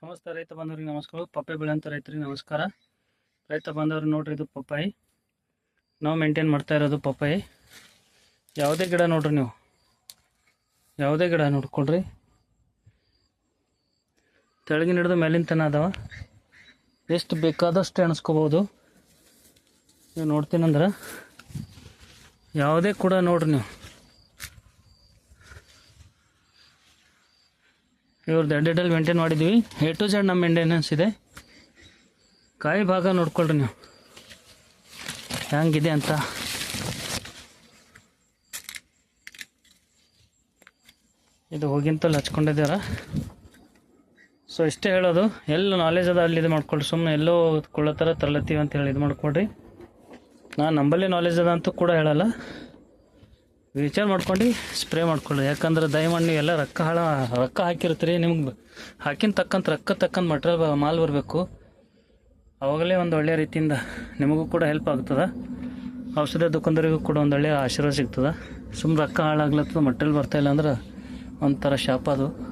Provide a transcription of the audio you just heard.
ಸಮಸ್ತ ರೈತ ಬಂದವ್ರಿಗೆ ನಮಸ್ಕಾರ. ಪಪ್ಪಾಯಿ ಬೆಳೆಯಂಥ ರೈತರಿಗೆ ನಮಸ್ಕಾರ. ರೈತ ಬಂದವ್ರು ನೋಡ್ರಿ ಇದು ಪಪ್ಪಾಯಿ. ನಾವು ಮೇಂಟೈನ್ ಮಾಡ್ತಾ ಇರೋದು ಪಪ್ಪಾಯಿ. ಯಾವುದೇ ಗಿಡ ನೋಡ್ರಿ ನೀವು. ಯಾವುದೇ ಗಿಡ ನೋಡ್ಕೊಳ್ರಿ. ತೆಳಗಿನ ಹಿಡಿದು ಮೇಲಿನ ತನ ಅದಾವ. ಎಷ್ಟು ಬೇಕಾದಷ್ಟು ಎಣಿಸ್ಕೋಬೋದು. ನೀವು ನೋಡ್ತೀನಂದ್ರೆ. ಯಾವುದೇ ಕೂಡ ನೋಡ್ರಿ ನೀವು. ಇವ್ರದ್ದು ಎಡ್ಡೆಡಲ್ಲಿ ಮೇಂಟೈನ್ ಮಾಡಿದ್ವಿ. ಎ ಟು ಜೆಡ್ ನಮ್ಮ ಮೇಂಟೆನೆನ್ಸ್ ಇದೆ. ಕಾಯಿ ಭಾಗ ನೋಡ್ಕೊಳ್ರಿ ನೀವು. ಹೆಂಗಿದೆ ಅಂತ. ಇದು ಹೋಗಿಂತಲ್ಲಿ ಹಚ್ಕೊಂಡಿದ್ದೀರ? ಸೊ ಇಷ್ಟೇ ಹೇಳೋದು. ಎಲ್ಲ ನಾಲೆಜ್ ಅದ, ಅಲ್ಲಿ ಇದು ಮಾಡ್ಕೊಳ್ರಿ. ಸುಮ್ಮನೆ ಎಲ್ಲೋ ಕೊಳ್ಳೋ ಥರ ತರ್ಲತ್ತೀವಿ ಅಂತ ಹೇಳಿ ಇದು ಮಾಡ್ಕೊಳ್ರಿ. ನಾನು ನಂಬಲ್ಲಿ ನಾಲೆಜ್ ಅದ ಅಂತೂ ಕೂಡ ಹೇಳಲ್ಲ. ವಿಚಾರ ಮಾಡ್ಕೊಂಡು ಸ್ಪ್ರೇ ಮಾಡ್ಕೊಳ್ಳಿ. ಯಾಕಂದ್ರೆ ದಯಮಾಡಿ ಎಲ್ಲ ರೊಕ್ಕ ಹಾಳ, ರೊಕ್ಕ ಹಾಕಿರ್ತೀರಿ, ನಿಮ್ಗೆ ಹಾಕಿನ ತಕ್ಕಂತ, ರೊಕ್ಕ ತಕ್ಕಂತ ಮಟ್ರಿಯಲ್ ಮಾಲ್ ಬರಬೇಕು. ಅವಾಗಲೇ ಒಂದು ಒಳ್ಳೆಯ ರೀತಿಯಿಂದ ನಿಮಗೂ ಕೂಡ ಹೆಲ್ಪ್ ಆಗ್ತದೆ. ಔಷಧ ದುಕಾನದವರಿಗೂ ಕೂಡ ಒಂದು ಒಳ್ಳೆಯ ಆಶೀರ್ವಾದ ಸಿಗ್ತದೆ. ಸುಮ್ಮನೆ ರೊಕ್ಕ ಹಾಳಾಗ್ಲತ್ತದ ಮಟ್ರಿಯಲ್ ಬರ್ತಾಯಿಲ್ಲ ಅಂದ್ರೆ ಒಂಥರ ಶಾಪ ಅದು.